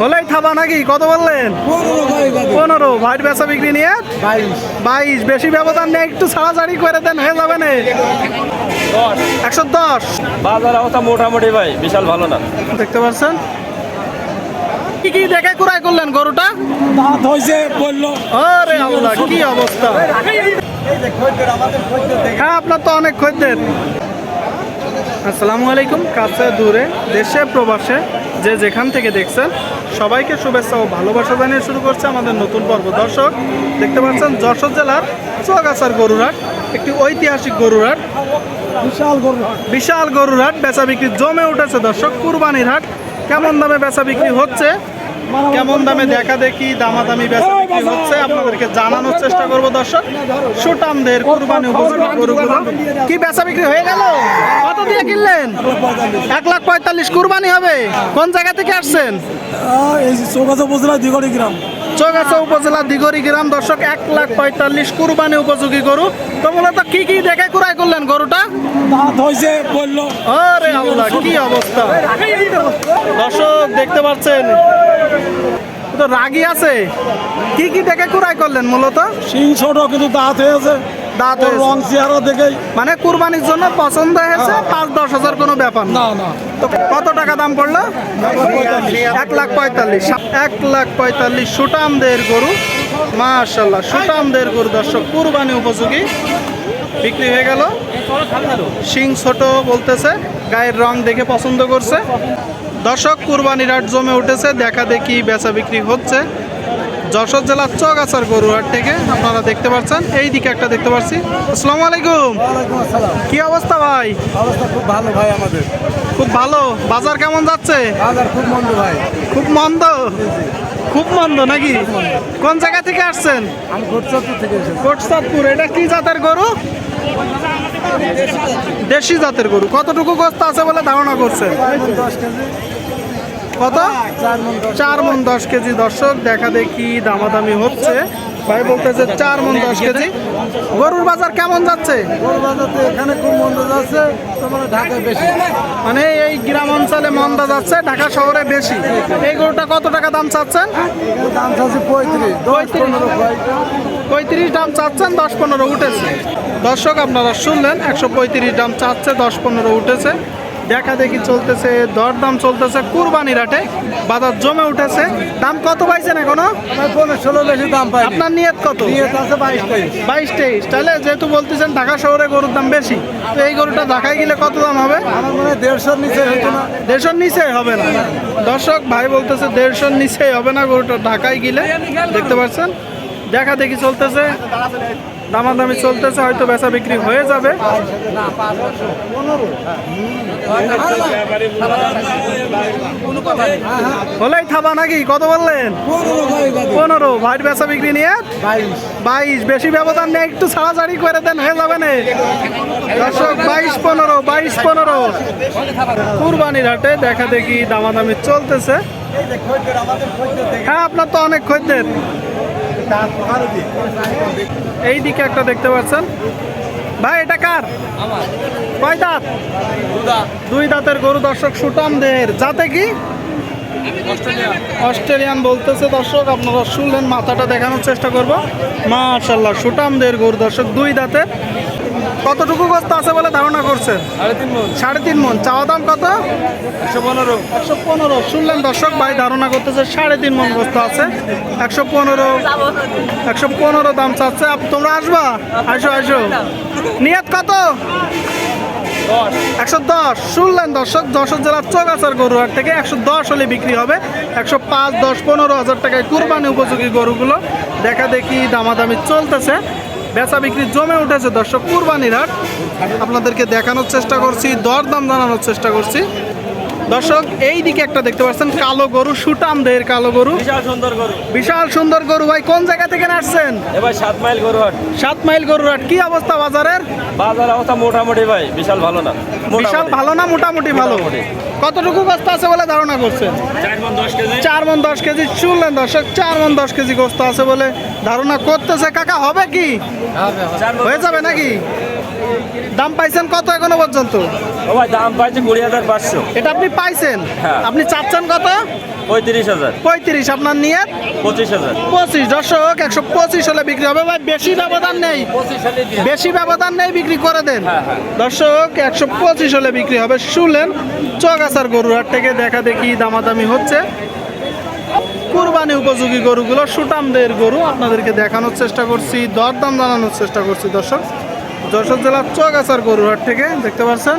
হলেই থাবা নাকি? কত বললেন? পনেরো ভাইয়ের বেচা বিক্রি নিয়ে? বাইশ। বেশি ব্যবধান নেই একটু ছাড়াছাড়ি করে দেন হয়ে যাবে না। একশো দশ। বাজার অবস্থা মোটামুটি ভাই বিশাল ভালো না। দেখতে পাচ্ছেন? কি কি দেখে কুড়াই করলেন গরুটা? দাঁত হয়েছে বলল আরে আল্লাহ কি অবস্থা? হ্যাঁ আপনার তো অনেক খদ্দের। আসসালামু আলাইকুম কাছে দূরে দেশে প্রবাসে। যে যেখান থেকে দেখছেন সবাইকে শুভেচ্ছা ও ভালোবাসা জানিয়ে শুরু করছে আমাদের নতুন পর্ব। দর্শক দেখতে পাচ্ছেন যশোর জেলার চুয়াগাছার গরুরহাট একটি ঐতিহাসিক গরুরহাট। বিশাল গরু বিশাল গরুর হাট বেচা বিক্রি জমে উঠেছে দর্শক। কুরবানির হাট কেমন দামে বেচা বিক্রি হচ্ছে? কেমন দামে দেখা দেখি, দামাদামি বেচা বিক্রি হচ্ছে, আপনাদেরকে জানানোর চেষ্টা করব দর্শক। সুটামদের কুরবানি উপযোগী কি বেচা বিক্রি হয়ে গেল? কত দিয়ে কিনলেন? এক লাখ পঁয়তাল্লিশ কুরবানি হবে। কোন জায়গা থেকে আসছেন? গ্রাম চৌগাছা দিগরি গ্রাম। দর্শক, এক লাখ পঁয়তাল্লিশ কুরবানি উপযোগী তো কি কি করলেন গরুটা? কি অবস্থা? দর্শক, দেখতে পাচ্ছেন তো রাগি আছে? কি কি দেখে কুড়াই করলেন মূলত? সিং ছোট কিন্তু দাঁত হয়েছে। দাঁত। রং চেহারা দেখেই। মানে কুরবানির জন্য পছন্দ হয়েছে পাঁচ দশ হাজার কোনো ব্যাপার না। না না। তো কত টাকা দাম পড়ল? এক লাখ পঁয়তাল্লিশ। এক লাখ পঁয়তাল্লিশ সুটামদের গরু। মাশাল্লাহ সুটামদের গরু দর্শক কুরবানি উপযোগী। বিক্রি হয়ে গেল। শিং ছোট বলতেছে গায়ের রং দেখে পছন্দ করছে। দর্শক কুরবানির হাট জমে উঠেছে দেখা দেখি বেচা বিক্রি হচ্ছে। যশোর জেলার চগাছার গরুহাট থেকে আপনারা দেখতে পাচ্ছেন এই দিকে একটা দেখতে পাচ্ছি। আসসালামু আলাইকুম। কি অবস্থা ভাই? অবস্থা খুব ভালো ভাই আমাদের। খুব ভালো। বাজার কেমন যাচ্ছে? বাজার খুব মন্দ ভাই। খুব মন্দ? খুব মন্দ নাকি? কোন জায়গা থেকে আসছেন? আমি থেকে এটা কি জাতের গরু? দেশি জাতের গরু। কতটুকু গোস্ত আছে বলে ধারণা করছে কত? চার মন দশ কেজি। দর্শক, দেখা দেখি দামাদামি হচ্ছে। ভাই বলতেছে চার মন দশ কেজি। গরুর বাজার কেমন যাচ্ছে? গরু বাজার তো এখানে খুব মন্দ যাচ্ছে তোমার ঢাকায় বেশি। মানে এই গ্রাম অঞ্চলে মন্দা যাচ্ছে ঢাকা শহরে বেশি। এই গরুটা কত টাকা দাম চাচ্ছেন? দাম চাচ্ছে পঁয়ত্রিশ পঁয়ত্রিশ দাম চাচ্ছেন দশ পনেরো উঠেছে। দর্শক আপনারা শুনলেন একশো পঁয়ত্রিশ দাম চাচ্ছে দশ পনেরো উঠেছে। দেখা দেখি চলতেছে দরদাম চলতেছে কুরবানির হাটে বাজার জমে উঠেছে। দাম কত পাইছেন এখনও? ষোলো বেশি দাম পাই আপনার নিয়ত কত? বাইশ তেইশ। তাহলে যেহেতু বলতেছেন ঢাকা শহরে গরুর দাম বেশি তো এই গরুটা ঢাকায় গেলে কত দাম হবে? আমার মনে হয় দেড়শোর নিচে হইতো না। দেড়শোর নিচে হবে না। দর্শক ভাই বলতেছে দেড়শোর নিচে হবে না গরুটা ঢাকায় গেলে। দেখতে পাচ্ছেন? দেখা দেখি চলতেছে। দামাদামি চলতেছে, হয়তো বেচা বিক্রি হয়ে যাবে। হলেই থাবা নাকি? কত বললেন? পনেরো। ভাই বাদে পনেরো ভাইয়ের বেচা বিক্রি নিয়ে? বাইশ। বেশি ব্যবধান নেই একটু ছাড়াছাড়ি করে দেন, হয়ে যাবে না। দর্শক, বাইশ পনেরো বাইশ পনেরো। কুরবানির হাটে দেখা দেখি দামাদামি চলতেছে। হ্যাঁ আপনার তো অনেক খদ্দের। এই দিকে একটা দেখতে পাচ্ছেন। ভাই এটা কার? কয় দাঁত? দুই দাঁতের গরু দর্শক সুটামদের। যাতে কি? অস্ট্রেলিয়ান। বলতেছে দর্শক আপনারা শুনলেন মাথাটা দেখানোর চেষ্টা করব। মাশাল্লাহ সুটামদের গরু দর্শক দুই দাঁতে কতটুকু গোস্ত আছে বলে ধারণা করছেন? সাড়ে তিন মন। মন। চাওয়া দাম কত? একশো পনেরো। একশো পনেরো। শুনলেন দর্শক ভাই ধারণা করতেছে সাড়ে তিন মন গোস্ত আছে। একশো পনেরো। একশো পনেরো দাম চাচ্ছে। তোমরা আসবা? আসো আসো নিয়ত কত? একশো দশ। শুনলেন দর্শক যশোর জেলার চৌগাছার গরুহাট থেকে একশো দশ হলে বিক্রি হবে। একশো পাঁচ দশ পনেরো হাজার টাকায় কুরবানি উপযোগী গরুগুলো। দেখা দেখি দামাদামি চলতেছে। বেচা বিক্রি জমে উঠেছে দর্শক কুরবানির হাট। আপনাদেরকে দেখানোর চেষ্টা করছি দরদাম জানানোর চেষ্টা করছি। দর্শক এই দিকে একটা দেখতে পাচ্ছেন কালো গরু সুটাম দেহের কালো গরু। বিশাল সুন্দর গরু। বিশাল সুন্দর গরু ভাই কোন জায়গা থেকে আসছেন এবার সাত মাইল গরু হাট। সাত মাইল গরুর হাট কি অবস্থা বাজারের? বাজার অবস্থা মোটামুটি ভাই বিশাল ভালো না। বিশাল ভালো না মোটামুটি ভালো। কতটুকু গোস্ত আছে বলে ধারণা করছেন? চার মন দশ কেজি। চার মন দশ কেজি শুনলেন দর্শক চার মন দশ কেজি গোস্ত আছে বলে ধারণা করতেছে কাকা হবে কি? হয়ে যাবে নাকি? দাম পাইছেন কত এখনও পর্যন্ত? দাম পাইছে কুড়ি হাজার পাঁচশো। এটা আপনি পাইছেন? হ্যাঁ। আপনি চাচ্ছেন কত? পঁয়ত্রিশ হাজার। পঁয়ত্রিশ আপনার পঁচিশ হাজার। পঁচিশ দর্শক একশো পঁচিশ হলে বিক্রি হবে। ভাই বেশি ব্যবধান নেই। বেশি ব্যবধান নেই বিক্রি করে দেন। দর্শক একশো পঁচিশ হলে বিক্রি হবে। শুনলেন চগাছার গরুর হাট থেকে দেখা দেখি দামাদামি হচ্ছে। কুরবানি উপযোগী গরুগুলো, সুটামদের গরু আপনাদেরকে দেখানোর চেষ্টা করছি, দরদাম জানানোর চেষ্টা করছি দর্শক। যশোর জেলার চগাছার গরুর হাট থেকে, দেখতে পাচ্ছেন?